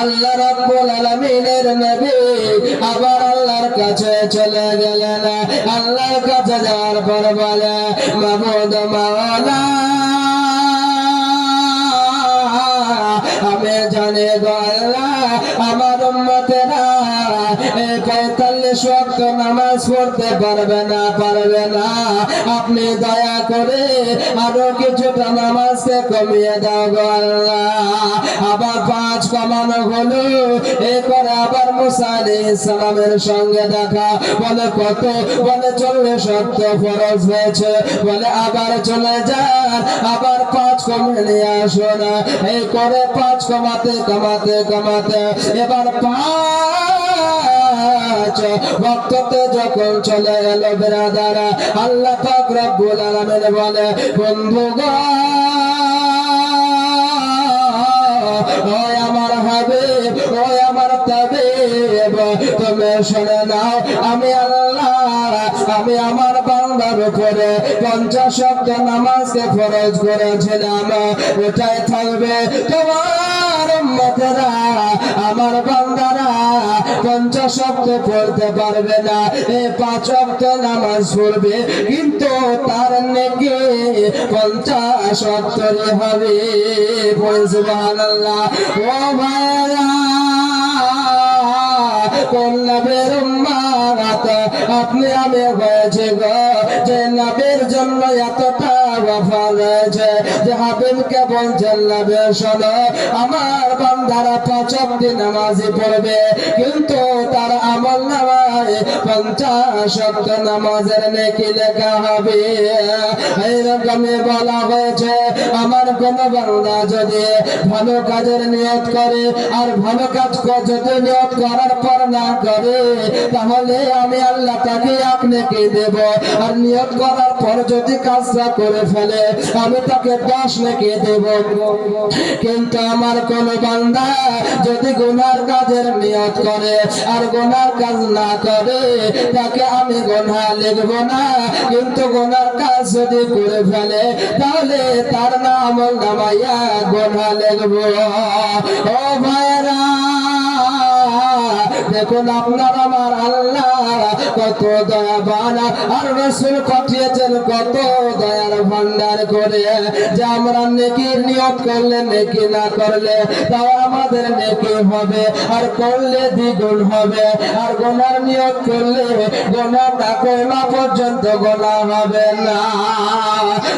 আল্লাহ রাব্বুল আলামিনের নবী আবার আল্লাহর কাছে চলে গেলেন। আল্লাহর কাছে যাওয়ার পর বলে মাহমুদ মাওলা, আমি জানি গো আল্লাহ, আমার উম্মতেরা এই ওয়াক্ত নামাজ পড়তে পারবে না পারবে না। আপনি দয়া করে আরও কিছুটা নামাজকে কমিয়ে দাও আবার পাঁচ কমানো হলো এ করে আবার মুসা আলাইহিস সালামের সঙ্গে দেখা। বলে কত, বলে চল্লিশ সত্য ফরজ হয়েছে। বলে আবার চলে যান, আবার পাঁচ কমে নিয়ে আসো না। এই করে পাঁচ কমাতে কমাতে কমাতে, এবার পাঁচ ভক্ততে যখন চলে আল্লাহ আলামিন বলে আমার আমার নাও আমি আল্লাহ আমি আমার উপরে পঞ্চাশ শব্দ নামাজকে ফরজ করেছিলাম। ওটাই থাকবে তোমার উম্মতেরা, আমার বান্দারা। পঞ্চাশ শব্দ পড়তে পারবে না এই পাঁচ শব্দ নামাজ পড়বে। কিন্তু তার নেকি পঞ্চাশ শব্দরে হবে। সুবহানাল্লাহ। ও ভাইরা কোন নবের উম্মাত আপনি আমি হয়েছে গো, যে নবীর জন্য এতটা রয়েছে, যে হাবিবকে বলছেন নবীর শোনো, আমার বান্দারা পাঁচ অব্দি নামাজি পড়বে, কিন্তু তার আমল নামায় পঞ্চাশ নামাজের নেকি লেখা হবে। এইরকমই বলা হয়েছে, আমার কোন বান্দা যদি ভালো কাজের নিয়ত করে আর ভালো কাজ যদি নিয়ত করার পর না করে, তাহলে আমি আল্লাহ তাকে আপনাকে দেব। আর নিয়ত করার পর যদি কাজটা করে ফেলে, আমি তাকে দশ নাকি দেব। কিন্তু আমার কোন বান্দা যদি গোনার কাজের নিয়ত করে আর গোনার কাজ না করে, তাকে আমি গোনা লিখব না। কিন্তু গোনার কাজ যদি করে ফেলে, তাহলে তার নাম নামাইয়া গোনা লিখব। ও ভাইরা দেখুন আপনার আমার আল্লাহ কত দয়াবান, আর রসুল পাঠিয়েছেন কত দয়ার ভান্ডার করে। যে আমরা নেকির নিয়ত করলে, নেকি না করলে, তাও আমাদের নেকি হবে, আর করলে দ্বিগুণ হবে। আর গোনার নিয়ত করলে, গোনা না করলা পর্যন্ত গোনা হবে না।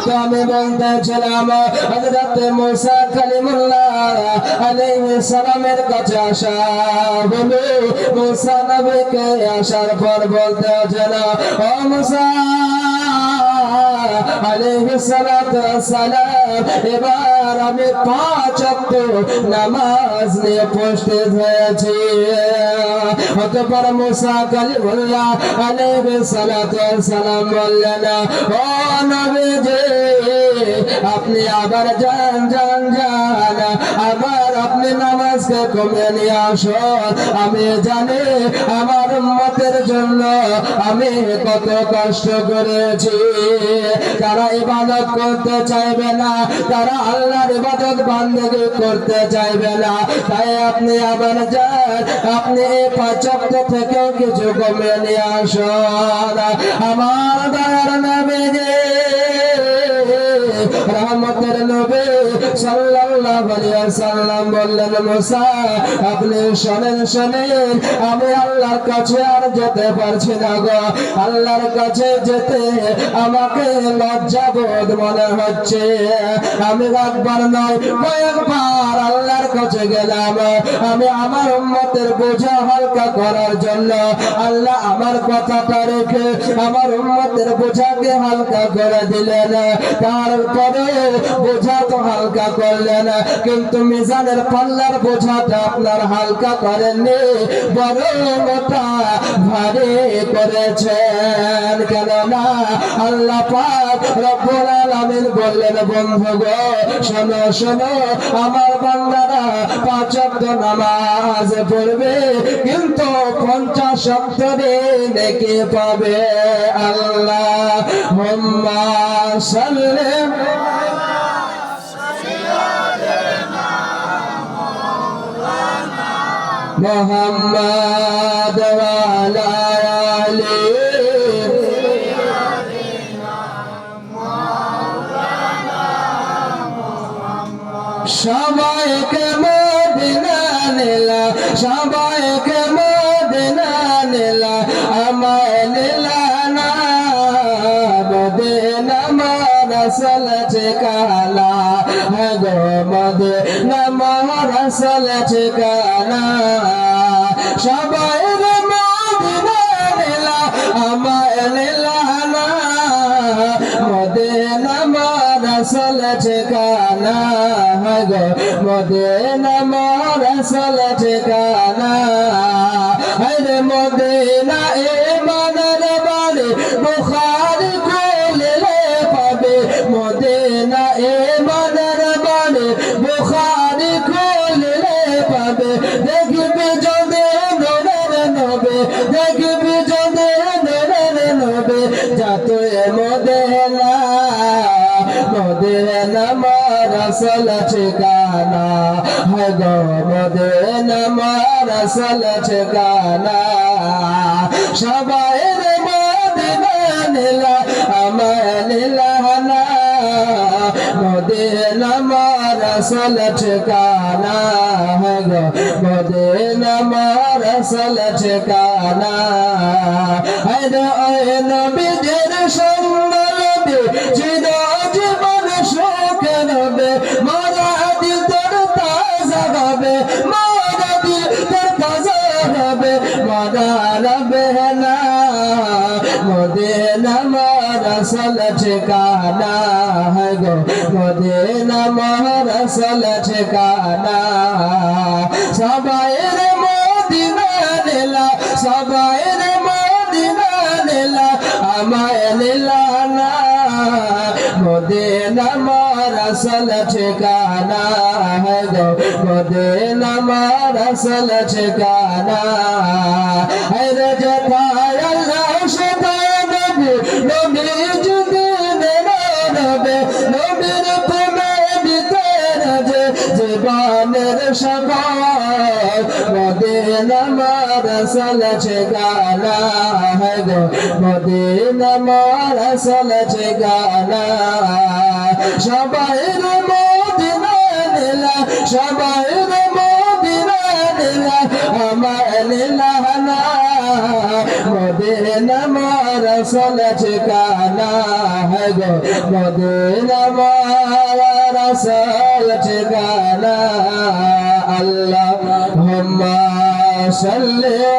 তো আমি বলতেছিলাম, হযরতে মুসা কালিমুল্লাহ আলাইহিস সালামের কাছে আসা। হলো মুসা নবীকে আসার পর বলতে আলাইহিস সালাতু সালাম এবার আমি পাঁচ নামাজ নিয়ে উপস্থিত হয়েছি। অতঃপর মুসা কালিমুল্লাহ আলাইহিস সালাতু সালাম বললেন, ও নবীজি, আপনি আবার যান যান যান, আবার আপনি নামাজকে কমে নিয়ে আসুন। আমি জানি আমার উম্মতের জন্য আমি কত কষ্ট করেছি। তারা ইবাদত করতে চাইবে না, তারা আল্লাহর ইবাদত বান্দগি করতে চাইবে না। তাই আপনি আবার যান আপনি এই পাঁচক্ত থেকেও কিছু কমে নিয়ে আসুন। আমার দয়ার নামে আমি একবার নয় আল্লাহর কাছে গেলাম আমি আমার উম্মতের বোঝা হালকা করার জন্য আল্লাহ আমার কথাটা রেখে আমার উম্মতের বোঝাকে হালকা করে দিলেন। তারপরে বোঝা তো হালকা করলেন, কিন্তু মিজানের পাল্লার বোঝাটা আপনার হালকা করেননি ওটা ভারী করেছেন। কেননা আল্লাহ পাক রব্বুল আলামিন বললেন, বন্ধু গো, শোনো শোনো, আমার বান্দারা পাঁচ ওয়াক্ত নামাজ পড়বে, কিন্তু পঞ্চাশ সপ্তরে নেকি পাবে আল্লাহ। হুম্মা সাল্লাম মোহাম্মদ ওয়ালা আলী। সবাইকে মদিনা নিলা, সবাইকে মদিনা নিলা, আমায় নিলা না। মদিনা মারা চলেছে কালা গো মদিনা মারা চলেছে কালা। সবাই মদিনা নিলা আমায় নিলা না। মদিনা মারা চলেছে কানা গো। মদিনা মারা মদিনা। মারা চলেছে কানা হয় গো মদিনা মারা চলেছে কানা সবাই রে মদিনা নিলা আমার নিলা না। মদিনা মারা চলেছে কানা হয় গো মদিনা মারা চলেছে কানা হয় রে ওই নবীদের সঙ্গে চির কানা হয় গো। মদিনা মারা চলেছে কানা সবাই রে মদিনা নিলা সবাই রে মদিনা নিলা, আমায় নিলা না। মদিনা মারা চলেছে কানা হয় গো। মদিনা মারা চলেছে কানা হরে মারা চলেছে গানা গো। মদিনা মারা চলেছে গানা। সবাই রে মদিনা নিলা, সবাই রে মদিনা নিলা, আমার নিলা না মদিনা মারা চলেছে কানা হয় গো। মদিনা মারা চলেছে আল্লাহ হুম্মা সাল্লি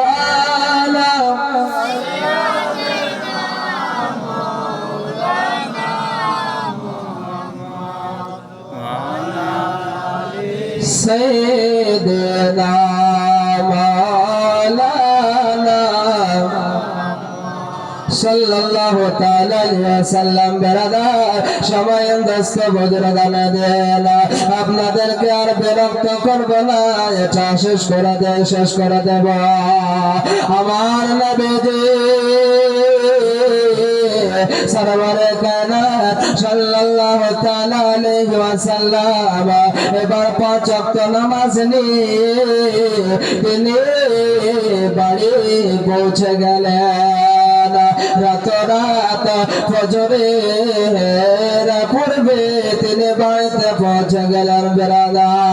সাল্লাল্লাহু তাআলা আলাইহি ওয়াসাল্লাম বেরাদার সময় দস্ত বজ্রদানা দেন আপনাদেরকে আর বিরক্ত করব না, এটা শেষ করে দে, শেষ করে দেব। আমার নবীজি সরবরে কায়নাত সাল্লাল্লাহু তাআলা আলাইহি ওয়াসাল্লাম এবার পাঁচ ওয়াক্ত নামাজ নিয়ে তিনি বাড়ি পৌঁছে গেলেন। রাত রাত ফজরে পূর্বে তিনি বাড়িতে পৌঁছে গেলেন বেড়াদার।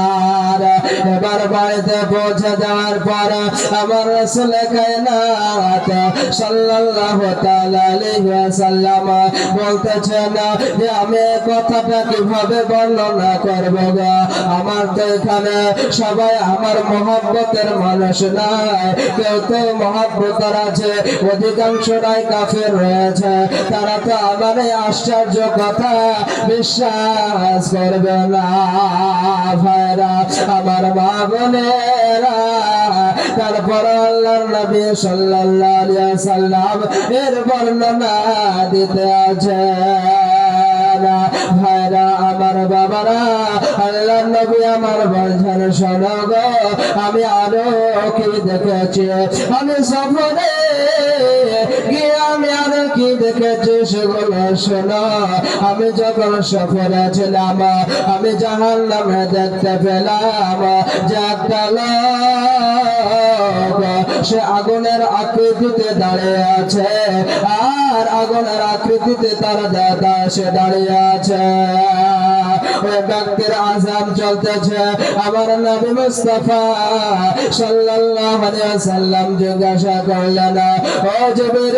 এবার বাড়িতে পৌঁছে যাওয়ার পর আমার রসুল কায়নাত সাল্লাল্লাহু তাআলা যে আমি কথাটা কীভাবে বর্ণনা করব আমার তো এখানে সবাই আমার মানুষ নাই। কেউ তো মহব্বতের আছে অধিকাংশরাই কাফের রয়েছে। তারা তো আমার আশ্চর্য কথা বিশ্বাস করবে না। আমার মা তারপর আল্লাহর নবী সাল্লাল্লাহু আলাইহি সাল্লাম এর বর্ণনা দিতে আছে ভাইরা, আমার বাবারা আল্লাহ নবী আমার বলছেন, শোনো গো, আমি আরও কি দেখেছি? আমি সফরে দেখেছি সেগুলো শোনো। আমি যখন সফরে ছিলাম, আমি জাহান নামে দেখতে পেলাম সে আগুনের আকৃতিতে দাঁড়িয়ে আছে, আর আগুনের আকৃতিতে তার দাদা সে দাঁড়িয়ে আছে। ব্যক্তির চলতেছে। আমার নবী মুস্তাফা সাল্লাল্লাহু আলাইহি ওয়াসাল্লাম জিজ্ঞাসা করলেন, ও জিবরিল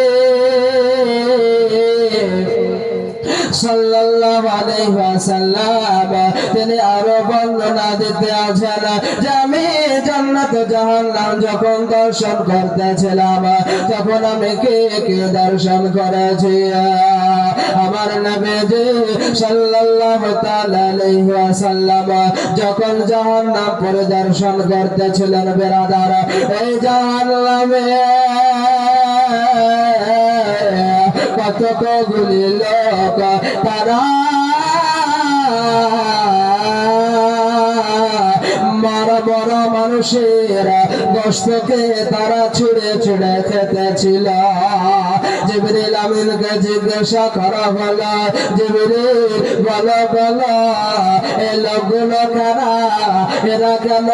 সাল্লাল্লাহু আলাইহি ওয়াসাল্লাম, তিনি আরও বর্ণনা দিতে আছেন, যে আমি জান্নাত জাহান্নাম যখন দর্শন করতেছিলাম, তখন আমি কে কে দর্শন করেছি? আমার নবীজি সাল্লাল্লাহু তাআলা আলাইহি ওয়াসাল্লাম যখন জাহান্নাম পরিদর্শন করতেছিলেন, বেরাদার, এই জাহান্নামে কত কগুলি লোক মানুষের গোস্তকে তারা ছুড়ে ছুড়ে খেতেছিল। জিবরিল আমিনকে জিজ্ঞাসা করা হলো, জিবরিল, বলো বলো এই লোকগুলো কারা? এরা কেন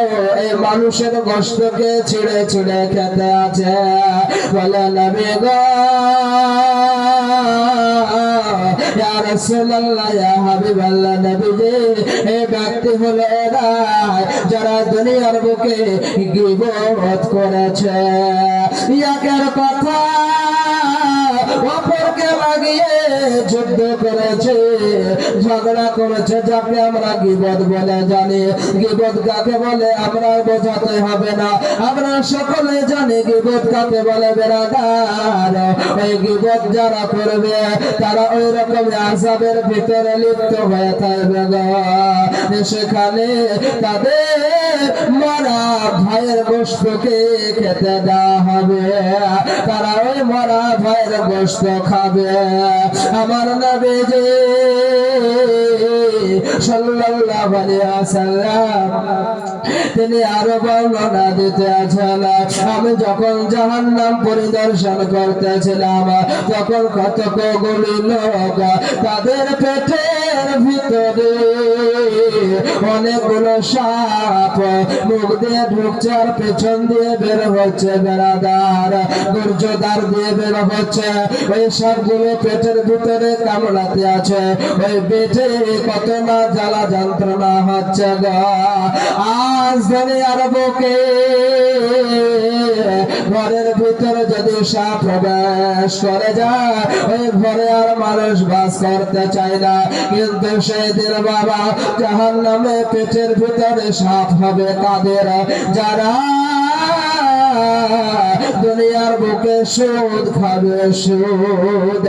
এই মানুষের গোস্তকে ছিঁড়ে ছিঁড়ে খেতে আছে? বলে, নবী গো ইয়া রাসূলুল্লাহ, ইয়া হাবিবাল্লাহ, নবীজি এই ব্যক্তি হলো এরা যারা দুনিয়ার বুকে গিবত করেছে। কথা আমরা সকলে জানি গিবত কাকে বলে বেড়াদার ওই গিবত যারা করবে তারা ওই রকম আসাবের ভিতরে লিপ্ত হয়ে থাকবে সেখানে তাদের মরা ভাইয়ের গোষ্ঠকে খেতে দেওয়া হবে। তারা ওই মরা ভাইয়ের গোষ্ঠ খাবে। আমার নবে যে সাল্লাল্লাহু আলাইহি তিনি আরও বর্ণনা দিতে আছেন, আমি যখন জাহান্নাম পরিদর্শন করতেছিলাম, তখন কত কগুলি লোক তাদের পেটের ভিতরে অনেকগুলো সাপ মুখ দিয়ে ঢুকছে আর পেছন দিয়ে বের হচ্ছে বেড়াদার গুর্জদার দিয়ে বের হচ্ছে। ওই সবগুলো পেটের ভিতরে কামড়াতে আছে। ওই পেটে কত না জ্বালা যন্ত্রণা হচ্ছে আজ দুনিয়ার বুকে ঘরের ভিতরে যদি সাপ প্রবেশ করে যায়, ওই ঘরে আর মানুষ বাস করতে চায় না। কিন্তু বাবা জাহান নামে পেটের ভিতরে সাপ হবে তাদের যারা দুনিয়ার বুকে সুদ খাবে, সুদ।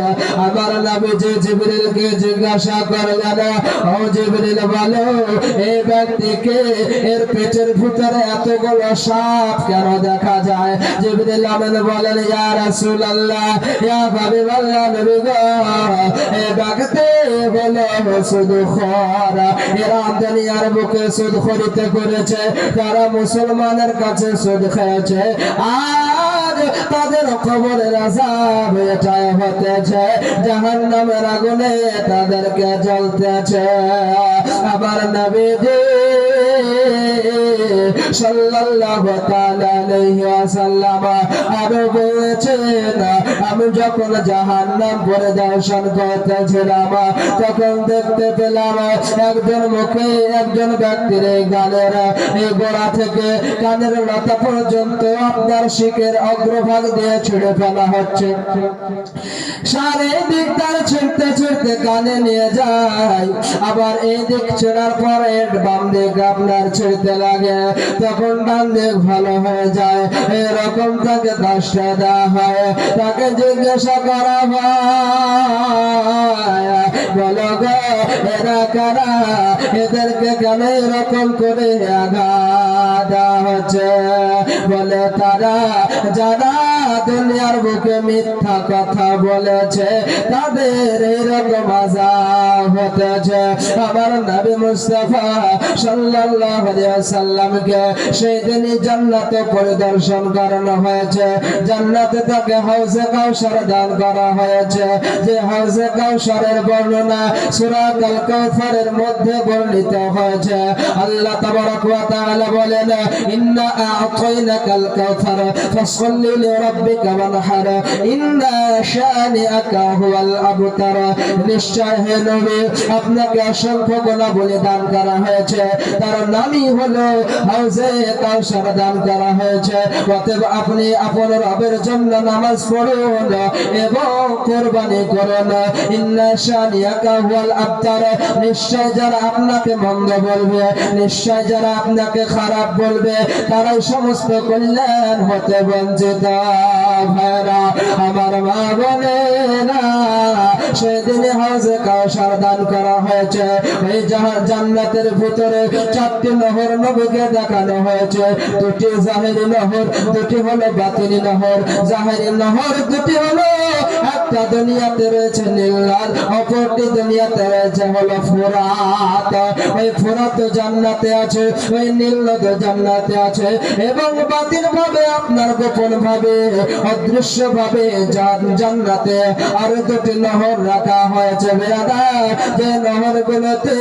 আমার নামে যে জিবরিলকে জিজ্ঞাসা করলেন, ও জিবরিল বলো এই ব্যক্তিকে এর পেটের ভিতরে এতগুলো সাপ কেন দেখা যায়? জিবরিল আমিন বলেন ইয়া রাসূলুল্লাহ, ইয়া হাবিবাল্লাহ নবী গো এই ব্যক্তি হলো সুদ খোর এরা দুনিয়ার বুকে সুদ খরিতে করেছে, তারা মুসলমানের কাছে সুদ খেয়েছে। আজ তাদের খবরের আজাব এটা হতেছে। জাহান নামের আগুনে তাদেরকে জ্বলতেছে। আবার নবীজি সাল্লাল্লাহু করতেছিলাম, তখন দেখতে পেলাম একজন মুখে একজন ব্যক্তির এই গোড়া থেকে কানের লতা পর্যন্ত আপনার শিখের অগ্রভাগ দিয়ে ছিঁড়ে ফেলা হচ্ছে। সারে তার ছিঁড়তে ছিঁড়তে কানে নিয়ে যায়, আবার এই দিক ছেড়ার পরে বাম দিক আপনার ছিঁড়তে লাগে, তখন ডান দিক ভালো হয়ে যায়। এরকম তাকে দশটা দেওয়া হয়। তাকে জিজ্ঞাসা করা বলো গো, এরা কারা? এদেরকে কেন এরকম করে আঘাত দেওয়া হচ্ছে? বলে তারা যারা দুনিয়ার বুকে মিথ্যা কথা বলেছে, তাদের এইরকম আজাব হতেছে। আমার নবী মুস্তাফা সাল্লাল্লাহু ওয়াসাল্লামকে সেই দিনই জান্নাতে পরিদর্শন করানো হয়েছে। জান্নাতে তাকে হাউজে কাউসার দান করা হয়েছে। যে হাউজে কাউসারের বর্ণনা সূরা আল কাউসারের মধ্যে বর্ণিত হয়েছে। আল্লাহ তাবারক ওয়া তাআলা বলেন, ইন্না আ'তাইনাকাল কাউসার ফাসাল্লি লিরাব্বিকা আপনি রবের জন্য নামাজ পড়ুন এবং কোরবানি করুন। আবতার। নিশ্চয় যারা আপনাকে মন্দ বলবে, নিশ্চয় যারা আপনাকে খারাপ বলবে, তারাই সমস্ত কল্যাণ হতে বঞ্চিত। ভাইরা, আমার মা না সেদিন হাজে কাউসার দান করা হয়েছে। এই জাহাজ জান্নাতের ভিতরে চারটি নহর নবীকে দেখানো হয়েছে। দুটি জাহেরি নহর, দুটি হলো বাতিনি নহর। জাহেরি নহর, দুটি হলো একটা দুনিয়াতে রয়েছে নীলাল অপরটি দুনিয়াতে রয়েছে হলো ফুরাত। ওই ফুরাত জান্নাতে আছে, ওই নীল জান্নাতে আছে এবং বাতিল ভাবে আপনার গোপন ভাবে অদৃশ্য ভাবে জান্নাতে আর দুটি নহর রাখা হয়েছে বেড়াদা যে নহর গুলোতে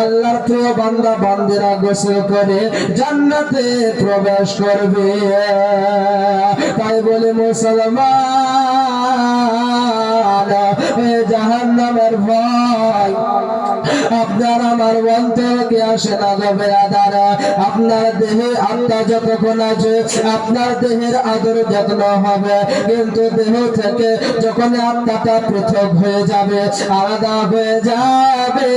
আল্লাহর প্রিয় বান্দা, বান্দিরা গোসল করে জান্নাতে প্রবেশ করবে। তাই বলে মুসলমান জাহান নামের ভয়। আপনার আমার অন্তরকে আসে না গবে আদার আপনার দেহে আত্মা যতক্ষণ আছে, আপনার দেহের আদর যত্ন হবে। কিন্তু দেহ থেকে যখন আত্মাটা পৃথক হয়ে যাবে, আলাদা হয়ে যাবে,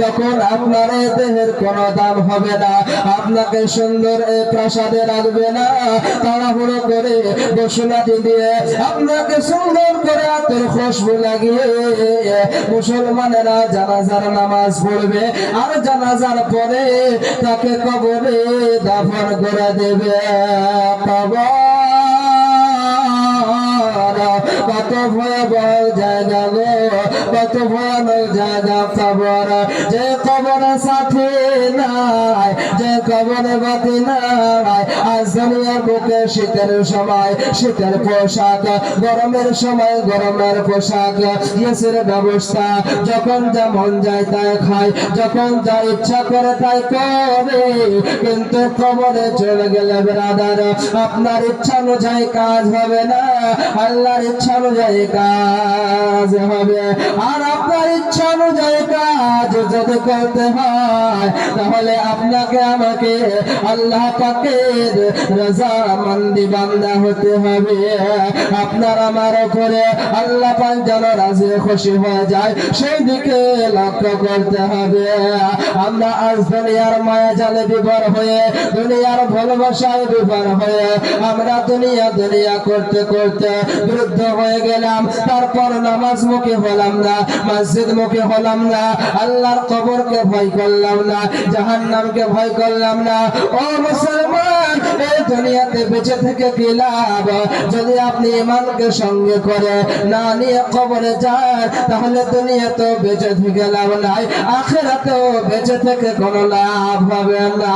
তখন আপনার দেহের কোনো দাম হবে না। আপনাকে সুন্দর এই প্রাসাদে রাখবে না, তাড়াহুড়ো করে বসুনাটি দিয়ে আপনাকে সুন্দর করে আতর খুশবু লাগিয়ে, মুসলমানেরা জানাজার নামাজ পড়বে আর জানাজার পরে তাকে কবরে দাফন করে দেবে। কবর কত ভয়াবহ জায়গা কত ভয়ানক জায়গা কবর যে কবরের সাথে নাই, যে কবরে বাতি নাই, আজ বুকে শীতের সময়, শীতের পোশাক, গরমের সময় গরমের পোশাক। গ্যাসের ব্যবস্থা, যখন যেমন যায় তাই খায় যখন যা ইচ্ছা করে তাই করে। কিন্তু কবরে চলে গেলে বেরাদার আপনার ইচ্ছা অনুযায়ী কাজ হবে না, আল্লাহর ইচ্ছা অনুযায়ী কাজ হবে। আর আপনার ইচ্ছা অনুযায়ী কাজ যদি করতে হয়, তাহলে আপনাকে আমাকে আল্লাহ পাকের রাজা মন্দি বান্দা হতে হবে। আপনার আমার আল্লাহ পাক যেন খুশি হয়ে যায়, সেই দিকে লক্ষ্য করতে হবে। আমরা আজ দুনিয়ার মায়া জালে বিভর হয়ে, দুনিয়ার ভালোবাসায় বিভর হয়ে, আমরা দুনিয়া দুনিয়া করতে করতে বিরুদ্ধ হয়ে গেলাম, তারপর নামাজ মুখে হলাম না। মসজিদ মুখে হলাম না, আল্লাহর ভয় করলাম না ভয় করলাম না। ও মুসলমান, এই দুনিয়াতে বেঁচে থেকে কি লাভ? যদি আপনি ইমানকে সঙ্গে করে না নিয়ে কবরে যান, তাহলে দুনিয়া তো বেঁচে থেকে লাভ নাই, আখেরাতেও বেঁচে থেকে কোনো লাভ হবে না।